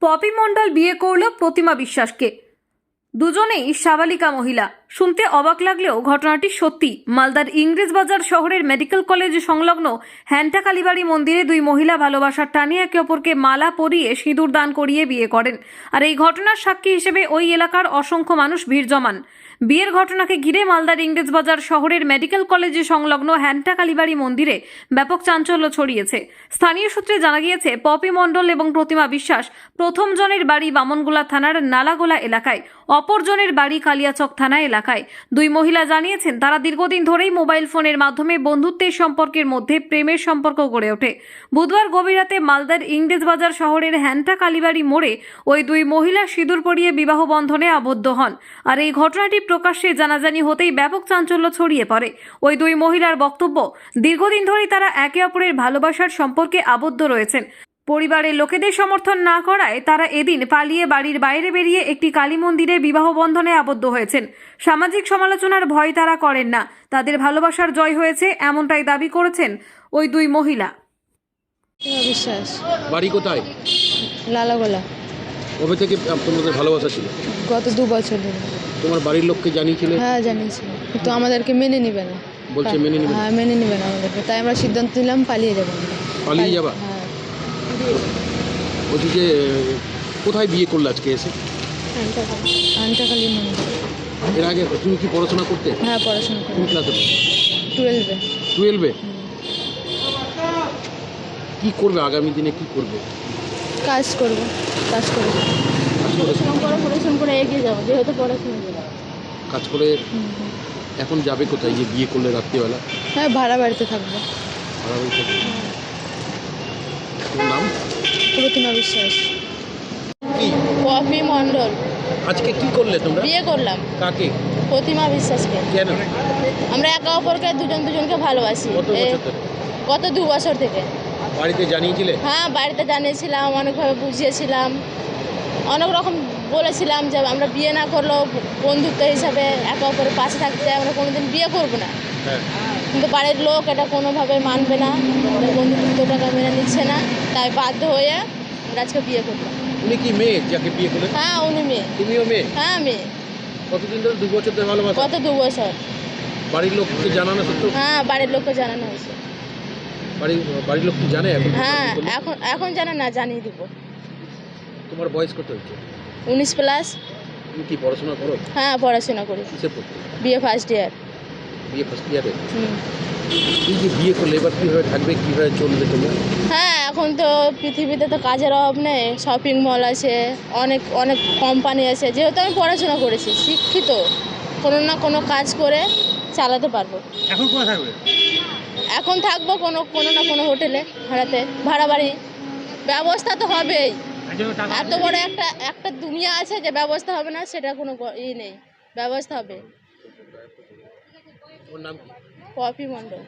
Poppy মণ্ডল বিয়ে করল প্রতিমা বিশ্বাসকে। দুজনেই সাবালিকা মহিলা। শুনতে অবাক লাগলেও ঘটনাটি সত্যি। মালদার ইংরেজ বাজার শহরের মেডিকেল কলেজ সংলগ্ন হ্যান্টা কালীবাড়ি মন্দিরে দুই মহিলা ভালোবাসার টানে একে অপরকে মালা পরিয়ে সিঁদুর দান করিয়ে বিয়ে করেন। আর এই ঘটনার সাক্ষী হিসেবে ওই এলাকার অসংখ্য মানুষ ভিড় জমান। বিয়ের ঘটনাকে ঘিরে মালদার ইংরেজ বাজার শহরের মেডিকেল কলেজে সংলগ্ন হ্যান্টা কালীবাড়ি মন্দিরে ব্যাপক চাঞ্চল্য ছড়িয়েছে। স্থানীয় সূত্রে জানা গিয়েছে, পপি মণ্ডল এবং প্রতিমা বিশ্বাস প্রথম জনের বাড়ি বামনগোলা থানার নালাগোলা এলাকায় অপরজনের বাড়ি কালিয়াচক থানা এলাকায়। দুই মহিলা জানিয়েছেন, তারা দীর্ঘদিন ধরেই মোবাইল ফোনের মাধ্যমে বন্ধুত্বের সম্পর্কের মধ্যে প্রেমের সম্পর্ক গড়ে ওঠে। বুধবার গভীর রাতে মালদার ইংরেজ বাজার শহরের হ্যান্টা কালীবাড়ি মোড়ে ওই দুই মহিলা সিঁদুর পরিয়ে বিবাহ বন্ধনে আবদ্ধ হন। আর এই ঘটনাটি প্রকাশ্যে জানাজানি হতেই ব্যাপক চাঞ্চল্য ছড়িয়ে পড়ে। ওই দুই মহিলার বক্তব্য, দীর্ঘদিন ধরেই তারা একে অপরের ভালোবাসার সম্পর্কে আবদ্ধ রয়েছেন। পরিবারের লোকেদের সমর্থন না করায় তারা এদিন পালিয়ে বাড়ির বাইরে বেরিয়ে একটি কালী মন্দিরে বিবাহ বন্ধনে আবদ্ধ হয়েছেন। সামাজিক সমালোচনার ভয় তারা করেন না। তাদের ভালোবাসার জয় হয়েছে এমনটাই দাবি করেছেন ওই দুই মহিলা। বিশ্বাস বাড়ি কোথায়? লালাগোলা। কবে থেকে তোমাদের ভালোবাসা ছিল? গত দু বছর ধরে। তোমার বাড়ির লোককে জানিয়েছিলে? হ্যাঁ জানিয়েছি কিন্তু আমাদেরকে মেনে নিবে না। বলছে মেনে নেবে না। হ্যাঁ মেনে নিবে না আমাদেরকে। তাই আমরা সিদ্ধান্ত নিলাম পালিয়ে যাব। পালিয়ে যাবা? হ্যাঁ। বলছি যে কোথায় বিয়ে করলে আজকে এসে? আনটাকালী এর আগে তুমি কি পড়াশোনা করতে? হ্যাঁ পড়াশোনা কোন ক্লাসে টুয়েলভে। টুয়েলভে? কি করবে আগামী দিনে? কি করবে? কাজ করব কাজ করব। কাজ করে পড়াশোনা করে এগিয়ে যাব যেহেতু পড়াশোনা করব কাজ করে এখন যাবে কোথায়? যে বিয়ে করলে রাত্রিবেলা? হ্যাঁ ভাড়া বাড়িতে থাকব। ভাড়া বাড়ি থাকবে। নাম? প্রতিমা বিশ্বাস। কি? পপি মণ্ডল। আজকে কি করলে তোমরা? বিয়ে করলাম। কাকে? প্রতিমা বিশ্বাসকে। কেন? আমরা একে অপরকে দুজন দুজনকে ভালোবাসি। কত বছর ধরে? গত দু বছর থেকে। বাড়িতে জানিয়েছিলে? হ্যাঁ বাড়িতে জানিয়েছিলাম অনেকভাবে বুঝিয়েছিলাম। অনেক রকম বলেছিলাম যে আমরা বিয়ে না করলেও বন্ধুত্ব হিসাবে একে অপরের পাশে থাকতে আমরা কোনোদিন বিয়ে করব না। হ্যাঁ। কিন্তু বাড়ির লোক এটা কোনোভাবে মানবে না। আমাদের বন্ধুত্বটাকে মেনে নিচ্ছে না। তাই বাধ্য হয়ে আমরা আজকে বিয়ে করলাম উনি কি মেয়ে যাকে বিয়ে করলে হ্যাঁ উনি মেয়ে। তুমিও মেয়ে? হ্যাঁ মেয়ে। কতদিন ধরে দু বছর ধরে ভালোবাসা? গত দু বছর? বাড়ির লোককে জানানো সত্ত্বেও হ্যাঁ বাড়ির লোককে জানানো হয়েছে। বাড়ির বাড়ির লোক কি জানে এখন? হ্যাঁ এখন এখন জানে না জানিয়ে দিব। তোমার বয়স কত হচ্ছে উনিশ প্লাস তুমি কি পড়াশোনা করো? হ্যাঁ পড়াশোনা করি। কিসে পড়তে? বিয়ে ফার্স্ট ইয়ার বিয়ে ফার্স্ট ইয়ারে? এই যে বিয়ে করলে? এবার কীভাবে থাকবে? কীভাবে চলবে তোমরা? হ্যাঁ এখন তো পৃথিবীতে তো কাজের অভাব নেই। শপিং মল আছে অনেক অনেক কোম্পানি আছে। যেহেতু আমি পড়াশোনা করেছি শিক্ষিত কোনো না কোনো কাজ করে চালাতে পারব। এখন কোথায় থাকবে? এখন থাকব কোনো কোনো না কোনো হোটেলে ভাড়াতে। ভাড়া বাড়ি। ব্যবস্থা তো হবেই। এত বড় একটা একটা দুনিয়া আছে যে ব্যবস্থা হবে না সেটা কোনো ই নেই। ব্যবস্থা হবে। ওর নাম কি? পপি মণ্ডল।